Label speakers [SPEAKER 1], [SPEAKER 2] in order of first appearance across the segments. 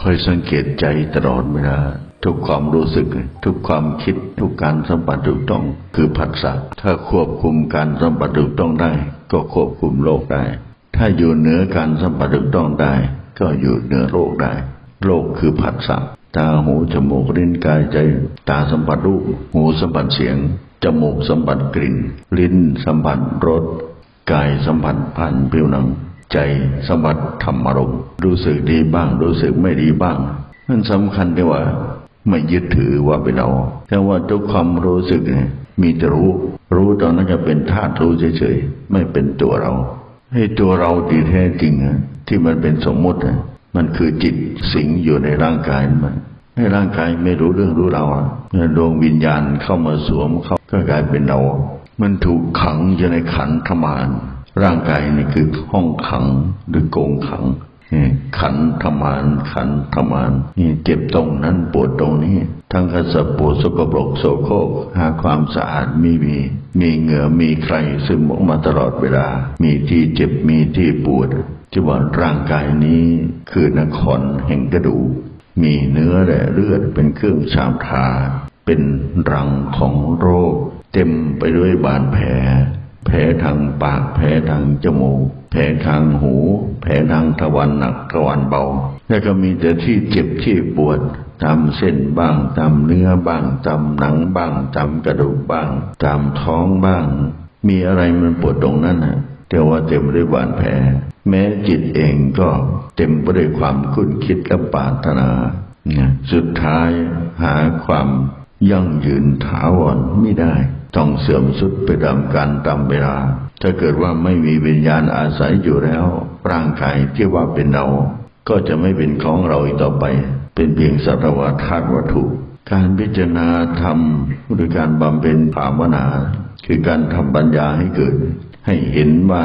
[SPEAKER 1] คอยสังเกตใจตลอดเวลาทุกความรู้สึก ทุกความคิดทุกการสัมผัสถูกต้อง คือผัสสะถ้าควบคุมการสัมผัสถูกต้องได้ ก็ควบคุมโลกได้ ถ้าอยู่เหนือการสัมผัสถูกต้องได้ ก็อยู่เหนือโลกได้ โลกคือผัสสะตาหูจมูกลิ้นกายใจ ตาสัมผัสรูป หูสัมผัสเสียงจมูกสัมผัสกลิ่น ลิ้นสัมผัสรสกายสัมผัสผ่านผิวหนัง ใจสมผัสธรรมารมณ์รู้สึกดีบ้าง รู้สึกไม่ดีบ้างนั่นสำคัญที่ว่า ไม่ยึดถือว่าเป็นเราแต่ว่าทุกความรู้สึกเนี่ยมีแต่รู้ รู้ตอนนั้นจะเป็นธาตุรู้เฉยๆไม่เป็นตัวเรา ให้ตัวเราที่แท้จริงอะที่มันเป็นสมมติมันคือจิตสิงอยู่ในร่างกายมันให้ร่างกายไม่รู้เรื่องรู้เราอะดวงวิญญาณเข้ามาสวมเขาก็กลายเป็นเรา มันถูกขังอยู่ในขันธมาร ร่างกายนี่คือห้องขังหรือโกงขังขันธมารขันธมานี่เจ็บตรงนั้นปวดตรงนี้ ทั้งกระสับปวดสกปรกโสโครกหาความสะอาดไม่มี มีเหงื่อมีใครซึมออกมาตลอดเวลา มีที่เจ็บมีที่ปวดที่ว่าร่างกายนี้คือนครแห่งกระดูกมีเนื้อและเลือดเป็นเครื่องชามทา เป็นรังของโรค เต็มไปด้วยบาดแผล แผลทางปาก แผลทางจมูก แผลทางหู แผลทางทวารหนักทวารเบา แล้วก็มีแต่ที่เจ็บที่ปวดตามเส้นบ้างตามเนื้อบ้างตามหนังบ้างตามกระดูกบ้าง ตามท้องบ้าง มีอะไรมันปวดตรงนั้นนะแต่ว่าเต็มไปด้วยบาดแผล แม้จิตเองก็เต็มไปด้วยความคุ้นคิดและปรารถนานะสุดท้ายหาความ ยั่งยืนถาวรไม่ได้ ต้องเสื่อมสุดไปตามการตามเวลา ถ้าเกิดว่าไม่มีวิญญาณอาศัยอยู่แล้ว ร่างกายที่ว่าเป็นเรา ก็จะไม่เป็นของเราอีกต่อไป เป็นเพียงสัตวธาตุวัตถุ การพิจารณาธรรมหรือการบำเพ็ญภาวนา คือการทำปัญญาให้เกิด ให้เห็นว่า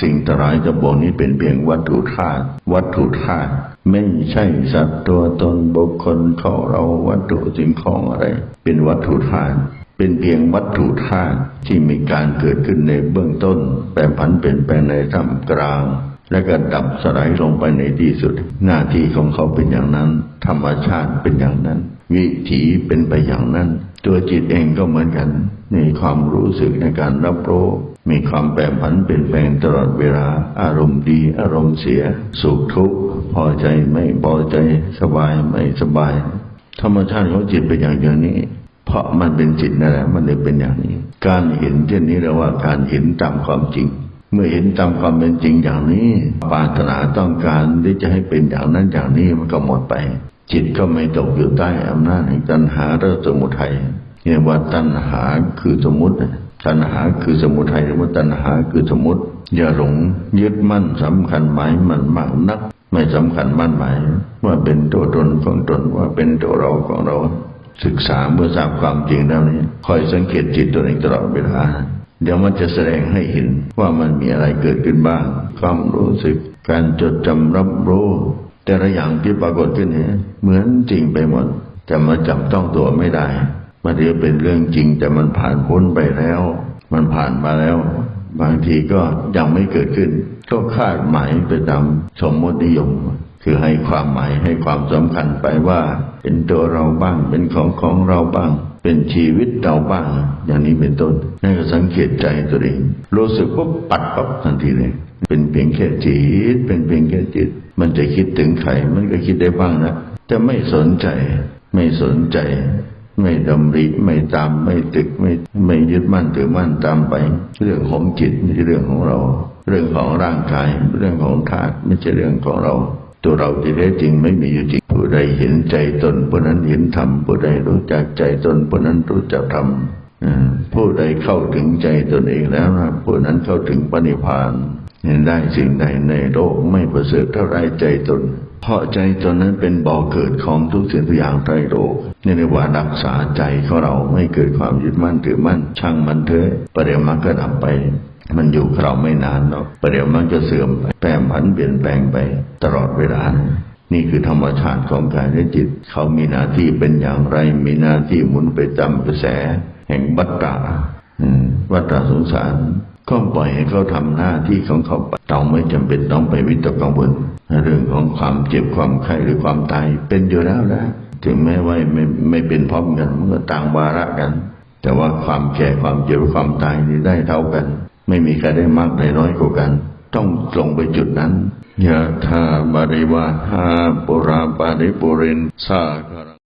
[SPEAKER 1] สิ่งตรายจะบอกนี้เป็นเพียงวัตถุธาตุวัตถุธาตุไม่ใช่สัตว์ตัวตนบุคคลเขาเราวัตถุสิ่งของอะไร เป็นวัตถุธาตุเป็นเพียงวัตถุธาตุที่มีการเกิดขึ้นในเบื้องต้น แปรผันเปลี่ยนแปลงในท่ามกลาง และก็ดับสลายลงไปในที่สุด หน้าที่ของเขาเป็นอย่างนั้น ธรรมชาติเป็นอย่างนั้น วิถีเป็นไปอย่างนั้น ตัวจิตเองก็เหมือนกัน มีความรู้สึกในการรับรู้มีความแปรผันเปลี่ยนแปลงตลอดเวลา อารมณ์ดีอารมณ์เสีย สุขทุกข์พอใจไม่พอใจสบายไม่สบาย ธรรมชาติของจิตเป็นอย่างอย่างนี้ เพราะมันเป็นจิตนั่นแหละมันเลยเป็นอย่างนี้ การเห็นเช่นนี้เรียกว่าการเห็นตามความจริง เมื่อเห็นตามความเป็นจริงอย่างนี้ปรารถนาต้องการที่จะให้เป็นอย่างนั้นอย่างนี้มันก็หมดไป จิตก็ไม่ตกอยู่ใต้อำนาจแห่งตัณหาและสมุทัยเรียกว่าตัณหาคือสมมติตัณหาคือสมุทัยหรือว่าตัณหาคือสมมติอย่าหลงยึดมั่นสำคัญหมายมันมากนัก ไม่สำคัญมั่นหมาย ว่าเป็นตัวตนของตนว่าเป็นตัวเราของเรา ศึกษาเมื่อทราบความจริงแล้วนี้คอยสังเกตจิตตัวเองตลอดเวลาเดี๋ยวมันจะแสดงให้เห็นว่ามันมีอะไรเกิดขึ้นบ้างความรู้สึก การจดจำรับรู้ แต่ละอย่างที่ปรากฏขึ้นเนี่ยเหมือนจริงไปหมด แต่มาจับต้องตัวไม่ได้ มันเรียกเป็นเรื่องจริง แต่มันผ่านพ้นไปแล้ว มันผ่านมาแล้ว บางทีก็ยังไม่เกิดขึ้น ก็คาดหมายไปตามสมมตินิยม คือให้ความหมายให้ความสำคัญไปว่า เป็นตัวเราบ้างเป็นของของเราบ้าง เป็นชีวิตเราบ้าง อย่างนี้เป็นต้นนั่นก็สังเกตใจตัวเองรู้สึกปุ๊บปัดปั๊บทันทีเลย เป็นเพียงแค่จิต เป็นเพียงแค่จิต มันจะคิดถึงใครมันก็คิดได้บ้างนะแต่ไม่สนใจ ไม่สนใจ ไม่ดำริไม่ตามไม่ตึกไม่ไม่ยึดมั่นถือมั่นตามไป เรื่องของจิตไม่ใช่เรื่องของเรา เรื่องของร่างกายเรื่องของธาตุไม่ใช่เรื่องของเรา ตัวเราที่แท้จริงไม่มีอยู่จริงผู้ใดเห็นใจตนผู้นั้นเห็นธรรมผู้ใดรู้จักใจตนผู้นั้นรู้จักธรรมผู้ใดเข้าถึงใจตนเองแล้วนะผู้นั้นเข้าถึงปณิพานเห็นได้สิ่งใดในโลกไม่ประเสริฐเท่าไรใจตน เพราะใจตนนั้นเป็นบ่อเกิดของทุกสิ่งทุกอย่างในโลกนี่เรียกว่ารักษาใจของเราไม่เกิดความยึดมั่นถือมั่นช่างมันเถอะประเดี๋ยวมันก็ดับไป มันอยู่กับเราไม่นานหรอกประเดี๋ยวมันจะเสื่อมไปแปรผันเปลี่ยนแปลงไปตลอดเวลานี่คือธรรมชาติของกายและจิต เขามีหน้าที่เป็นอย่างไร มีหน้าที่หมุนไปตามกระแส แห่งวัฏฏะวัฏฏะสงสาร ก็ปล่อยให้เขาทำหน้าที่ของเขาไปเราไม่จำเป็นต้องไปวิตกกังวลเรื่องของความเจ็บความไข้หรือความตายเป็นอยู่แล้วนะถึงแม้ว่าไม่ไม่เป็นพร้อมกันมันก็ต่างวาระกัน แต่ว่าความแก่ความเจ็บความตายนี่ได้เท่ากัน ไม่มีใครได้มากได้น้อยกว่ากัน ต้องลงไปจุดนั้นยะธาบริวาหาปุราปาริปุเรนสาคารัง